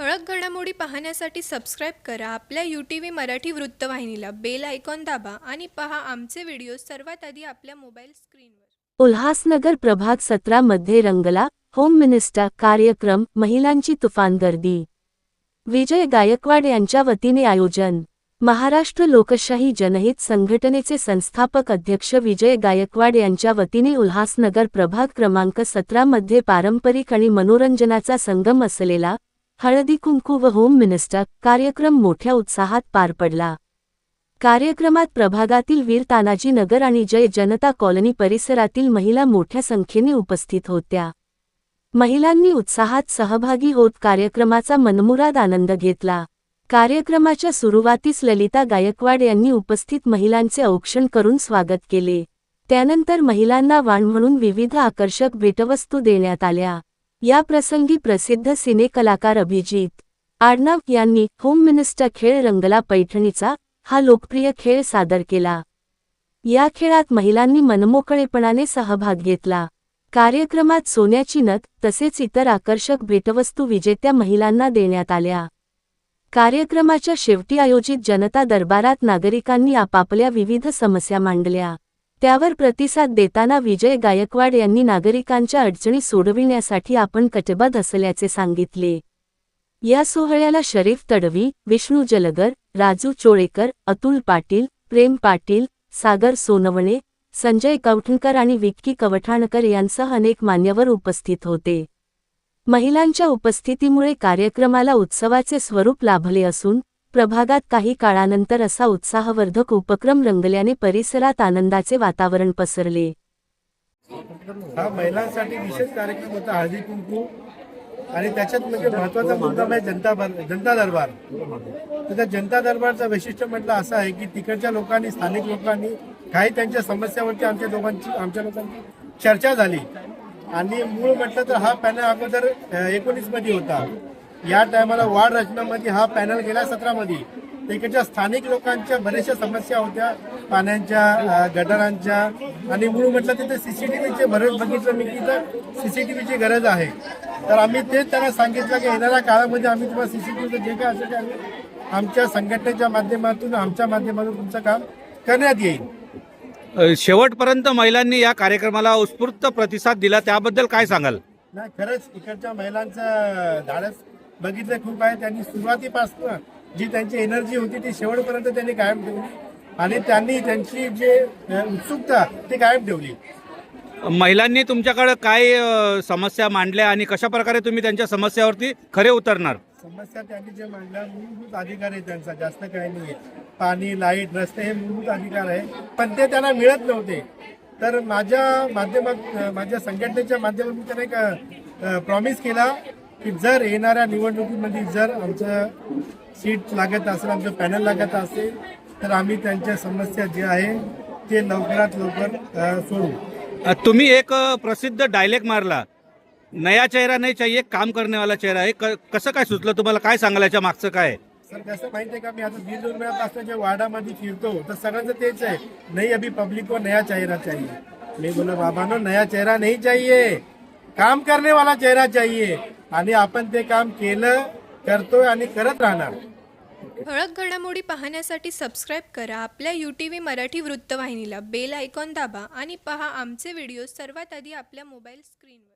ठळक घडामोडी पाहण्यासाठी सबस्क्राईब करा. आपल्या यू टी व्ही मराठी वृत्तवाहिनीला बेल आयकॉन दाबा आणि पहा आमचे व्हिडिओ सर्वात आधी आपल्या मोबाईल स्क्रीनवर उल्हासनगर प्रभाग सत्रामध्ये रंगला होम मिनिस्टर कार्यक्रम महिलांची तुफान गर्दी. विजय गायकवाड यांच्या वतीने आयोजन. महाराष्ट्र लोकशाही जनहित संघटनेचे संस्थापक अध्यक्ष विजय गायकवाड यांच्या वतीने उल्हासनगर प्रभाग क्रमांक सतरामध्ये पारंपरिक आणि मनोरंजनाचा संगम असलेला हळदी कुंकू व होम मिनिस्टर कार्यक्रम मोठ्या उत्साहात पार पडला. कार्यक्रमात प्रभागातील वीर तानाजी नगर आणि जय जनता कॉलनी परिसरातील महिला मोठ्या संख्येने उपस्थित होत्या. महिलांनी उत्साहात सहभागी होत कार्यक्रमाचा मनमुराद आनंद घेतला. कार्यक्रमाच्या सुरुवातीस ललिता गायकवाड यांनी उपस्थित महिलांचे औक्षण करून स्वागत केले. त्यानंतर महिलांना वाण म्हणून विविध आकर्षक भेटवस्तू देण्यात आल्या. या प्रसंगी प्रसिद्ध सिनेकलाकार अभिजित आडनाव यांनी होम मिनिस्टर खेळ रंगला पैठणीचा हा लोकप्रिय खेळ सादर केला. या खेळात महिलांनी मनमोकळेपणाने सहभाग घेतला. कार्यक्रमात सोन्याची नथ तसेच इतर आकर्षक भेटवस्तू विजेत्या महिलांना देण्यात आल्या. कार्यक्रमाच्या शेवटी आयोजित जनता दरबारात नागरिकांनी आपापल्या विविध समस्या मांडल्या. त्यावर प्रतिसाद देताना विजय गायकवाड यांनी नागरिकांच्या अडचणी सोडविण्यासाठी आपण कटबद्ध असल्याचे सांगितले. या सोहळ्याला शरीफ तडवी विष्णू जलगर राजू चोळेकर अतुल पाटील प्रेम पाटील सागर सोनवणे संजय कवठणकर आणि विक्की कवठाणकर यांसह अनेक मान्यवर उपस्थित होते. महिलांच्या उपस्थितीमुळे कार्यक्रमाला उत्सवाचे स्वरूप लाभले असून प्रभागात काही काळानंतर असा उत्साहवर्धक उपक्रम रंगल्याने परिसरात आनंदाचे वातावरण पसरले. हा महिलांसाठी विशेष कार्यक्रम होता हळदी कुंकू. आणि त्याच्यात म्हणजे महत्त्वाचा मुद्दा म्हणजे जनता जनता दरबार. तर त्या जनता दरबारचं वैशिष्ट्य म्हटलं असं आहे की तिकडच्या लोकांनी स्थानिक लोकांनी काही त्यांच्या समस्यावरती आमच्या दोघांची आमच्या लोकांची चर्चा झाली. आणि मूळ म्हटलं तर हा पॅनल अगोदर एकोणीसमध्ये होता. या टायमाला वार्ड रचनामध्ये हा पॅनल गेला सतरामध्ये तर इकडच्या स्थानिक लोकांच्या बऱ्याचशा समस्या होत्या. पाण्याच्या गटारांच्या आणि मूळ म्हटलं तिथे सीसीटीव्हीचे बरेच बघितलं मी की इथं सीसीटीव्हीची गरज आहे. तर आम्ही तेच त्यांना सांगितलं की येणाऱ्या काळामध्ये आम्ही तुम्हाला सीसीटीव्हीचं जे काय असेल ते आम्ही आमच्या संघटनेच्या माध्यमातून आमच्या माध्यमातून तुमचं काम करण्यात येईल. शेवटपर्यंत महिलांनी या कार्यक्रमाला उत्स्फूर्त प्रतिसाद दिला. त्याबद्दल काय सांगाल? नाही खरंच इकडच्या महिलांचं धाडस बघितलं खूप आहे. त्यांनी सुरुवातीपासून जी त्यांची एनर्जी होती ती शेवटपर्यंत त्यांनी कायम ठेवली. आणि त्यांनी त्यांची जे उत्सुकता ती कायम ठेवली. महिलांनी तुमच्याकडे काय समस्या मांडल्या आणि कशा प्रकारे तुम्ही त्यांच्या समस्यावरती खरे उतरणार? समस्या त्यांनी जे मांडल्या मूलभूत अधिकार आहे त्यांचा. जास्त काही नाही पाणी लाइट रस्ते हे मूलभूत अधिकार आहे पण ते त्यांना मिळत नव्हते. तर माझ्या माध्यमात माझ्या संघटनेच्या माध्यमातून त्याने एक प्रॉमिस केला. की जर येणाऱ्या निवडणुकीमध्ये जर आमचं सीट लागत असेल आमचं पॅनल लागत असेल तर आम्ही त्यांच्या समस्या जे आहे ते लवकरात लवकर सोडू. तुम्ही एक प्रसिद्ध डायलेक्ट मारला. नया चेहरा नाही चाहिए काम करने वाला चेहरा आहे. कसं काय सुचलं तुम्हाला? काय सांगाल याच्या मागचं काय? सर कसं माहिती आहे का? मी आता दीड दोन वेळापासून जे वार्डामध्ये फिरतो तर सगळ्यांचं तेच आहे. नाही अभी पब्लिक को नया चेहरा चाहिए. मी बोलो बाबानो नया चेहरा नहीं चाहिए. काम करने वाला चेहरा चाहिए. आणि आपण ते काम केलं करतोय आणि करत राहणार. ठळक घडामोडी पाहण्यासाठी सबस्क्राईब करा. आपल्या यू टी व्ही मराठी वृत्तवाहिनीला बेल आयकॉन दाबा आणि पहा आमचे व्हिडिओ सर्वात आधी आपल्या मोबाईल स्क्रीनवर